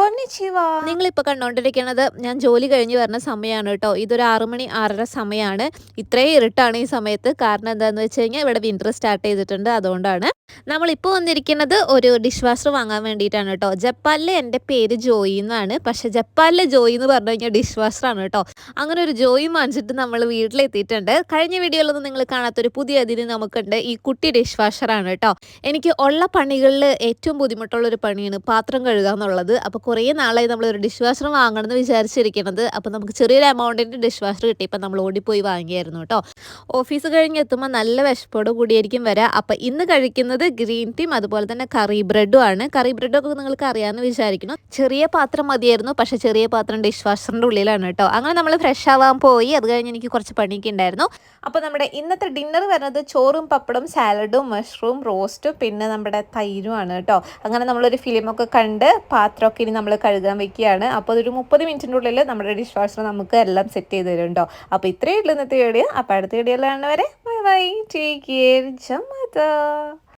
കൊന്നിച്ചിവ. നിങ്ങളിപ്പോൾ കണ്ടുകൊണ്ടിരിക്കുന്നത് ഞാൻ ജോലി കഴിഞ്ഞ് വരുന്ന സമയമാണ് കേട്ടോ ഇതൊരു ആറു മണി ആറര സമയമാണ് ഇത്രയും ഇരുട്ടാണ് ഈ സമയത്ത്. കാരണം എന്താണെന്ന് വെച്ച് കഴിഞ്ഞാൽ ഇവിടെ വിന്റർ സ്റ്റാർട്ട് ചെയ്തിട്ടുണ്ട്. അതുകൊണ്ടാണ് നമ്മളിപ്പോൾ വന്നിരിക്കുന്നത് ഒരു ഡിഷ് വാഷർ വാങ്ങാൻ വേണ്ടിയിട്ടാണ് കേട്ടോ ജപ്പാനിലെ എന്റെ പേര് ജോയി എന്നാണ്. പക്ഷെ ജപ്പാനിലെ ജോയി എന്ന് പറഞ്ഞു കഴിഞ്ഞാൽ ഡിഷ് വാഷറാണ് കേട്ടോ അങ്ങനെ ഒരു ജോയി വാങ്ങിച്ചിട്ട് നമ്മൾ വീട്ടിലെത്തിയിട്ടുണ്ട്. കഴിഞ്ഞ വീഡിയോയിലൊന്നും നിങ്ങൾ കാണാത്തൊരു പുതിയ അതിന് നമുക്കുണ്ട് ഈ കുട്ടി ഡിഷ് വാഷറാണ് കേട്ടോ എനിക്ക് ഉള്ള പണികളിൽ ഏറ്റവും ബുദ്ധിമുട്ടുള്ള ഒരു പണിയാണ് പാത്രം കഴുകുക എന്നുള്ളത് അപ്പോൾ കുറേ നാളായി നമ്മൾ ഒരു ഡിഷ് വാഷർ വാങ്ങണമെന്ന് വിചാരിച്ചിരിക്കുന്നത് അപ്പോൾ നമുക്ക് ചെറിയൊരു എമൗണ്ടിന്റെ ഡിഷ് വാഷർ കിട്ടി. ഇപ്പം നമ്മൾ ഓടിപ്പോയി വാങ്ങിയായിരുന്നു കേട്ടോ ഓഫീസ് കഴിഞ്ഞ് എത്തുമ്പോൾ നല്ല വിശപ്പോട് കൂടിയായിരിക്കും വരാം. അപ്പോൾ ഇന്ന് കഴിക്കുന്നത് ഗ്രീൻ ടീം അതുപോലെ തന്നെ കറി ബ്രെഡും ആണ്. കറി ബ്രെഡൊക്കെ നിങ്ങൾക്ക് അറിയാമെന്ന് വിചാരിക്കുന്നു. ചെറിയ പാത്രം മതിയായിരുന്നു. പക്ഷേ ചെറിയ പാത്രം ഡിഷ് വാഷറിന്റെ ഉള്ളിലാണ് കേട്ടോ അങ്ങനെ നമ്മൾ ഫ്രഷ് ആവാൻ പോയി. അത് കഴിഞ്ഞ് എനിക്ക് കുറച്ച് പണിയൊക്കെ ഉണ്ടായിരുന്നു അപ്പോൾ നമ്മുടെ ഇന്നത്തെ ഡിന്നർ വരുന്നത് ചോറും പപ്പടും സാലഡും മഷ്റൂം റോസ്റ്റും പിന്നെ നമ്മുടെ തൈരുമാണ് കേട്ടോ അങ്ങനെ നമ്മളൊരു ഫിലിമൊക്കെ കണ്ട് പാത്രമൊക്കെ ഇനി നമ്മൾ കഴുകാൻ വെക്കുകയാണ്. അപ്പോൾ അതൊരു മുപ്പത് മിനിറ്റിന്റെ ഉള്ളിൽ നമ്മുടെ ഡിഷ് വാഷർ നമുക്ക് എല്ലാം സെറ്റ് ചെയ്ത് തരും അപ്പോൾ ഇത്രയേ ഉള്ളൂ ഇന്നത്തെ വീഡിയോ അപ്പോൾ അടുത്ത വീഡിയോയിലാണ് വരെ ബൈ ബൈ ടേക്ക് കെയർ ജമത